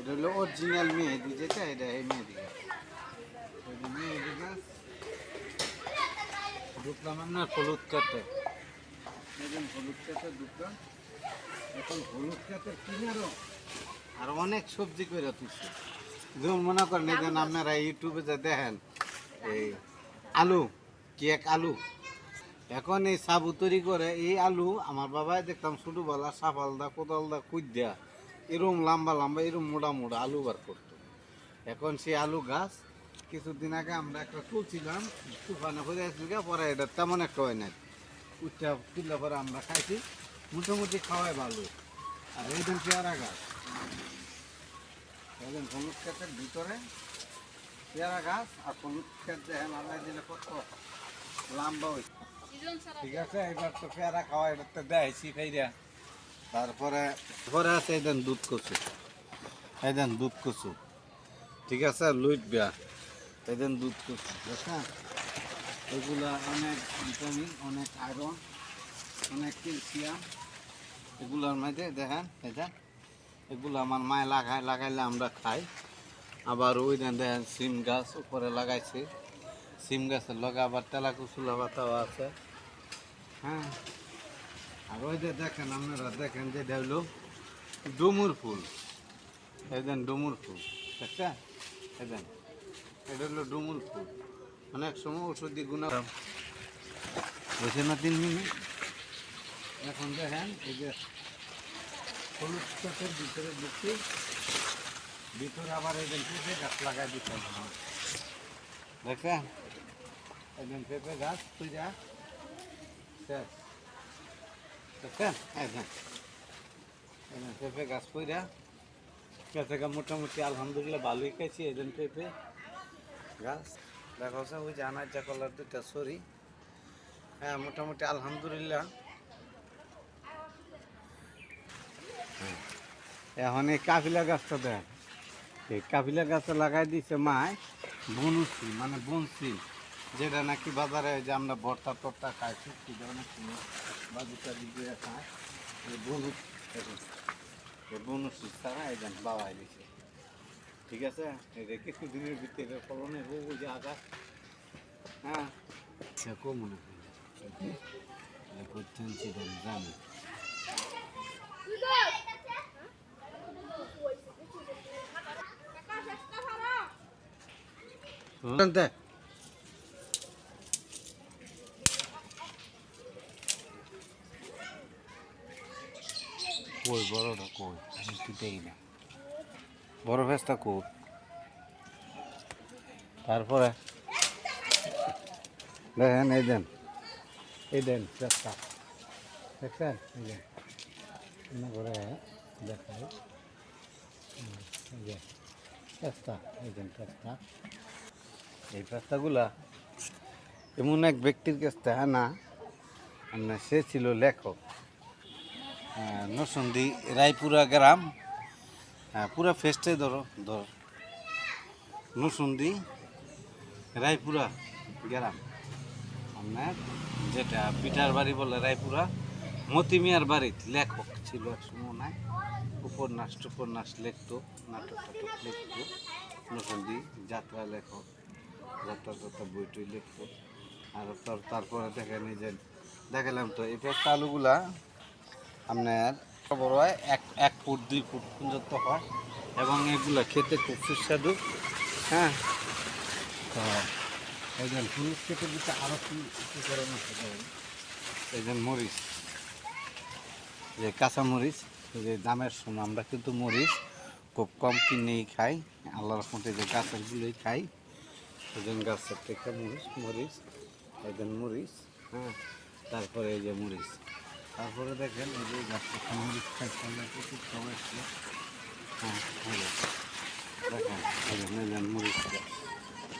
এটা অরিজিনাল মেহেদি যেটা এটা এই মেহেদি গাছ ঢুকলাম ঢুকলাম এখন হলুদ কাটের কিনারও আর অনেক সবজি করে তুলছে যেমন মনে করেন এই আপনারা ইউটিউবে যে দেখেন এই আলু কেক আলু? এখন এই সাবু তৈরি করে এই আলু আমার বাবাই দেখতাম ছোটোবেলা সাফাল দা কোদাল দা কুদ দেয়া এরম লম্বা লম্বা, এরম মোটা মোটা আলু বার করতো। এখন সেই আলু গাছ কিছুদিন আগে আমরা একটা তুলছিলাম তুফানে হয়ে আসছিল পরে এটা তেমন একটা হয় নাই। উঠটা তুললে পরে আমরা খাইছি, মোটামুটি খাওয়াই ভালো। আর এই দিন পেয়ারা গাছ। একদম হলুদ ক্ষেতের ভিতরে পেয়ারা গাছ আর হলুদ ক্ষেত দেখেন আল্লাহ দিলে কত লম্বা ঠিক আছে এবার তো পেয়ারা খাওয়া এটা তো দেয় শিখাইরা তারপরে পরে আছে, এই দেন দুধ কচু। এই দেন দুধ কচু। ঠিক আছে, লুইট বিয়া। এই দেন দুধ কচু, বুঝছেন? এগুলা অনেক ভিটামিন, অনেক আয়রন, অনেক ক্যালসিয়াম। এগুলোর মধ্যে দেখেন এটা এগুলো আমার মায় লাগায়, লাগাইলে আমরা খাই। আবার ওই দেখেন, সিম গাছ উপরে লাগাইছে। সিম গাছের লগে আবার তেলা কুচুলা পাতাও আছে। হ্যাঁ। আর ওই যে দেখেন আপনারা, দেখেন যে হলো ডুমুর ফুল। এই ডুমুর ফুল, দেখছেন? এই এটা হলো ডুমুর ফুল। অনেক সময় ওষুধি গুণা বসে না তিন মিনিট। এখন দেখেন, এই যে হলুদ চাষের ভিতরে ঢুকছি। ভিতরে আবার এই পেঁপে গাছ লাগাই দিতে হবে। দেখছেন? একদম পেঁপে গাছ তুই যা দেখছেন একদম একদম পেঁপে গাছ মোটামুটি আলহামদুলিল্লাহ ভালোই খাইছি একজন পেঁপে গাছ দেখা যাচ্ছে ওই যে আনাজা কলার দুটা সরি। হ্যাঁ মোটামুটি আলহামদুলিল্লাহ। হ্যাঁ। এখন এই কাফিলা গাছটা দেখ। এই কাফিলা গাছটা লাগাই দিছে মায় বনুসি মানে বনসি যেটা নাকি বাজারে ওই যে আমরা ভর্তা টর্তা খাই শুক্তি অনেক সময় বাজু টাজু দিয়ে খাই এই বনু দেখুন, এই ছাড়া এই বাবাই দিছে। ঠিক আছে? এটা কিছু দিনের ভিতরে ফলনে হোক ওই যে আগাছ হ্যাঁ? সে কম মনে হয়। করতেন সেটা জানি। শুনতে কই বড়টা কই? আমি তো দেখি না। বড় ভেস্তা কই? তারপরে? দেখেন এই দেন। এই দেন ভেস্তা। দেখছেন? এই যে এমন করে দেখাই। এই যে। পেস্তা এই দেন পেস্তা এই পেস্তাগুলা এমন এক ব্যক্তির কাছ থেকে না মানে সে ছিল লেখক। আহ, নরসিংদী রায়পুরা গ্রাম। হ্যাঁ পুরা ফেস্টে ধরো ধর। নরসিংদী রায়পুরা গ্রাম। আপনার যেটা পিঠার বাড়ি বলে রায়পুরা মতিমিয়ার বাড়িতে লেখক ছিল এক সময় নাই? উপন্যাস টুপন্যাস লিখতো নাটক টাটক লিখতো। নরসিংদী যাত্রা লেখক যাত্রা যাত্রা বই টই লিখতো। আর তার- তারপরে দেখেন যে দেখালাম তো এই পেস্তা আপনার বড় হয়, এক এক ফুট, দুই ফুট পর্যন্ত হয়। এবং এগুলো খেতে খুব সুস্বাদু। হ্যাঁ? তো খেতে দিতে আরও কি মরিচ। যে কাঁচা মরিচ যে দামের সময় আমরা কিন্তু মরিচ খুব কম কিনেই খাই। আল্লাহ রহমতে যে গাছেরগুলোই খাই। যে গাছের থেকে মরিচ মরিচ একজন মরিচ হ্যাঁ? তারপরে এই যে মরিচ। তারপরে দেখেন এই যে গাছটা ছিল হ্যাঁ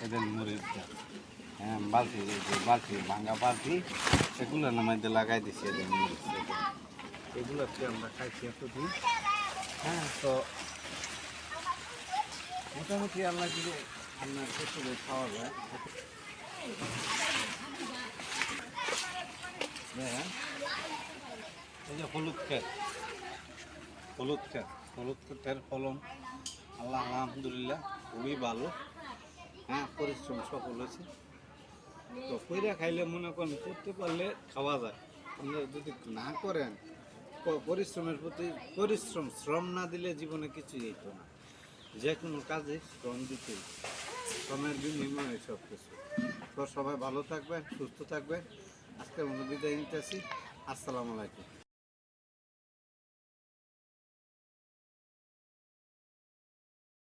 দেখেন মরিচ গাছ হ্যাঁ বালতি বালতি, ভাঙা বালতি যে মরিচ, এই যে। এগুলো কি আমরা খাইছি এতদিন? হ্যাঁ তো মোটামুটি আল্লাহ যদি আপনার এই যে হলুদ ক্ষেত। হলুদ ক্ষেত। হলুদ ক্ষেতের ফলন, আল্লাহ আলহামদুলিল্লাহ খুবই ভালো। হ্যাঁ পরিশ্রম সফল হয়েছে। তো কইরা খাইলে মনে করেন করতে পারলে খাওয়া যায়। আপনারা যদি না করেন পরিশ্রমের প্রতি পরিশ্রম, শ্রম না দিলে জীবনে কিছুই হইতো না। যে কোনো কাজে শ্রম দিতে শ্রমের বিনিময়ে সব কিছু তো সবাই ভালো থাকবেন, সুস্থ থাকবেন। আজকের মতো বিদায় নিতেছি। আসসালামু আলাইকুম।